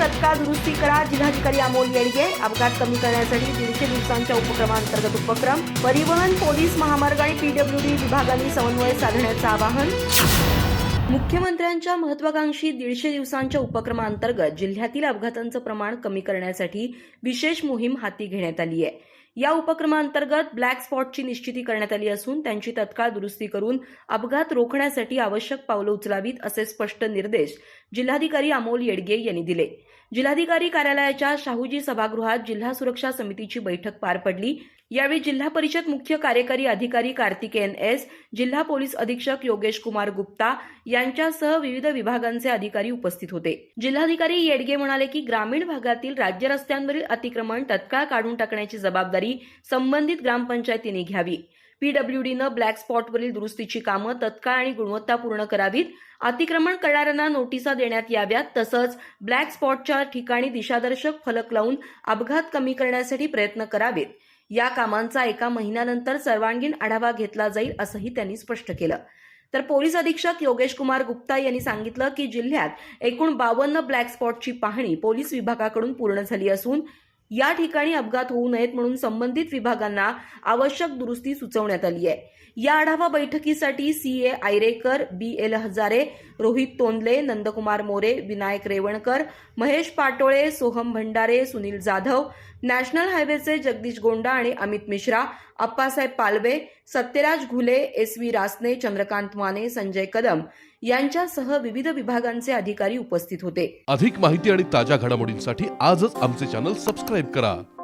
तत्काळ दुरुस्ती करा. जिल्हाधिकारी अमोल येडगे अपघात कमी करण्यासाठी दीडशे दिवसांच्या उपक्रमांतर्गत उपक्रम. परिवहन पोलीस महामार्ग आणि पीडब्ल्यूडी विभागांनी समन्वय साधण्याचं आवाहन. मुख्यमंत्र्यांच्या महत्वाकांक्षी दीडशे दिवसांच्या उपक्रमांतर्गत जिल्ह्यातील अपघातांचं प्रमाण कमी करण्यासाठी विशेष मोहीम हाती घेण्यात आली आहे या उपक्रमाअंतर्गत ब्लॅक स्पॉटची निश्चिती करण्यात आली असून त्यांची तत्काळ दुरुस्ती करून अपघात रोखण्यासाठी आवश्यक पावलं उचलावीत असे स्पष्ट निर्देश जिल्हाधिकारी अमोल येडगे यांनी दिले. जिल्हाधिकारी कार्यालयाच्या शाहूजी सभागृहात जिल्हा सुरक्षा समितीची बैठक पार पडली. यावेळी जिल्हा परिषद मुख्य कार्यकारी अधिकारी कार्तिकेयन एस जिल्हा पोलीस अधीक्षक योगेश कुमार गुप्ता यांच्यासह विविध विभागांचे अधिकारी उपस्थित होते. जिल्हाधिकारी येडगे म्हणाले की ग्रामीण भागातील राज्य रस्त्यांवरील अतिक्रमण तत्काळ काढून टाकण्याची जबाबदारी संबंधित ग्रामपंचायतींनी घ्यावी. पीडब्ल्यूडीनं ब्लॅक स्पॉटवरील दुरुस्तीची कामं तत्काळ आणि गुणवत्तापूर्ण करावीत. अतिक्रमण करणाऱ्यांना नोटिसा देण्यात याव्यात. तसंच ब्लॅक स्पॉटच्या ठिकाणी दिशादर्शक फलक लावून अपघात कमी करण्यासाठी प्रयत्न करावेत. या कामांचा एका महिन्यानंतर सर्वांगीण आढावा घेतला जाईल असंही त्यांनी स्पष्ट केलं. तर पोलीस अधीक्षक योगेश कुमार गुप्ता यांनी सांगितलं की जिल्ह्यात एकूण बावन्न ब्लॅक स्पॉटची पाहणी पोलीस विभागाकडून पूर्ण झाली असून या ठिकाणी अपघात होऊ नयेत म्हणून संबंधित विभागांना आवश्यक दुरुस्ती सुचवण्यात आली आहे. या आढावा बैठकीसाठी C A Ayrekar B L Hazare Rohit Tondle Nandkumar More Vinayak Revankar Mahesh Patole Soham Bhandare Sunil Jadhav national हायवेचे Jagdish Gonda आणि अमित मिश्रा अप्पासाहेब पालवे सत्यराज घुले एस व्ही रासने चंद्रकांत माने संजय कदम यांच्यासह विविध विभागांचे अधिकारी उपस्थित होते. अधिक माहिती आणि ताज्या घडामोडींसाठी आजच आमचे चॅनल सबस्क्राईब करा.